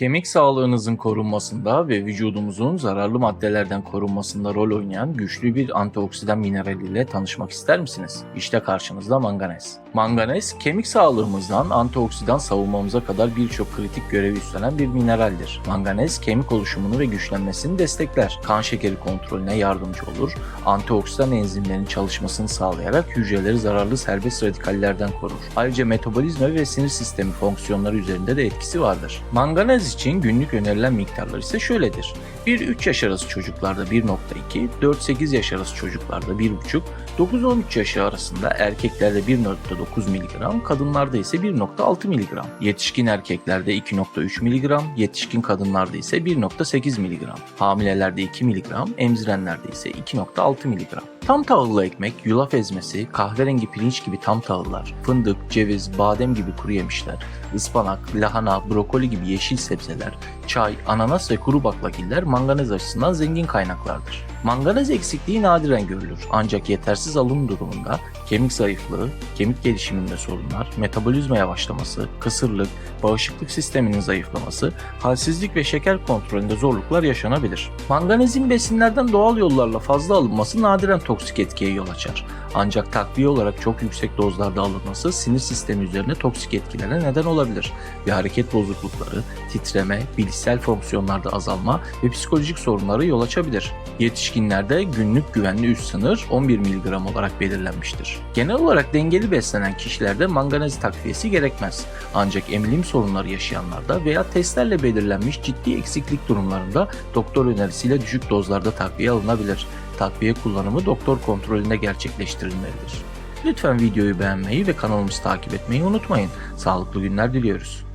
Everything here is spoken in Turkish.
Kemik sağlığınızın korunmasında ve vücudumuzun zararlı maddelerden korunmasında rol oynayan güçlü bir antioksidan mineral ile tanışmak ister misiniz? İşte karşınızda manganez. Manganez, kemik sağlığımızdan antioksidan savunmamıza kadar birçok kritik görevi üstlenen bir mineraldir. Manganez, kemik oluşumunu ve güçlenmesini destekler. Kan şekeri kontrolüne yardımcı olur. Antioksidan enzimlerin çalışmasını sağlayarak hücreleri zararlı serbest radikallerden korur. Ayrıca metabolizma ve sinir sistemi fonksiyonları üzerinde de etkisi vardır. Manganez için günlük önerilen miktarlar ise şöyledir. 1-3 yaş arası çocuklarda 1.2, 4-8 yaş arası çocuklarda 1.5, 9-13 yaş arasında erkeklerde 1.9 mg, kadınlarda ise 1.6 mg. Yetişkin erkeklerde 2.3 mg, yetişkin kadınlarda ise 1.8 mg. Hamilelerde 2 mg, emzirenlerde ise 2.6 mg. Tam tahıllı ekmek, yulaf ezmesi, kahverengi pirinç gibi tam tahıllar, fındık, ceviz, badem gibi kuru yemişler, ıspanak, lahana, brokoli gibi yeşil sebzeler, çay, ananas ve kuru baklagiller manganez açısından zengin kaynaklardır. Manganez eksikliği nadiren görülür ancak yetersiz alım durumunda kemik zayıflığı, kemik gelişiminde sorunlar, metabolizma yavaşlaması, kısırlık, bağışıklık sisteminin zayıflaması, halsizlik ve şeker kontrolünde zorluklar yaşanabilir. Manganezin besinlerden doğal yollarla fazla alınması nadiren toksik etkiye yol açar. Ancak takviye olarak çok yüksek dozlarda alınması sinir sistemi üzerine toksik etkilere neden olabilir ve hareket bozuklukları, titreme, bilişsel fonksiyonlarda azalma ve psikolojik sorunlara yol açabilir. Yetişkinlerde günlük güvenli üst sınır 11 mg olarak belirlenmiştir. Genel olarak dengeli beslenen kişilerde manganez takviyesi gerekmez. Ancak emilim sorunları yaşayanlarda veya testlerle belirlenmiş ciddi eksiklik durumlarında doktor önerisiyle düşük dozlarda takviye alınabilir. Takviye kullanımı doktor kontrolünde gerçekleştirilmelidir. Lütfen videoyu beğenmeyi ve kanalımızı takip etmeyi unutmayın. Sağlıklı günler diliyoruz.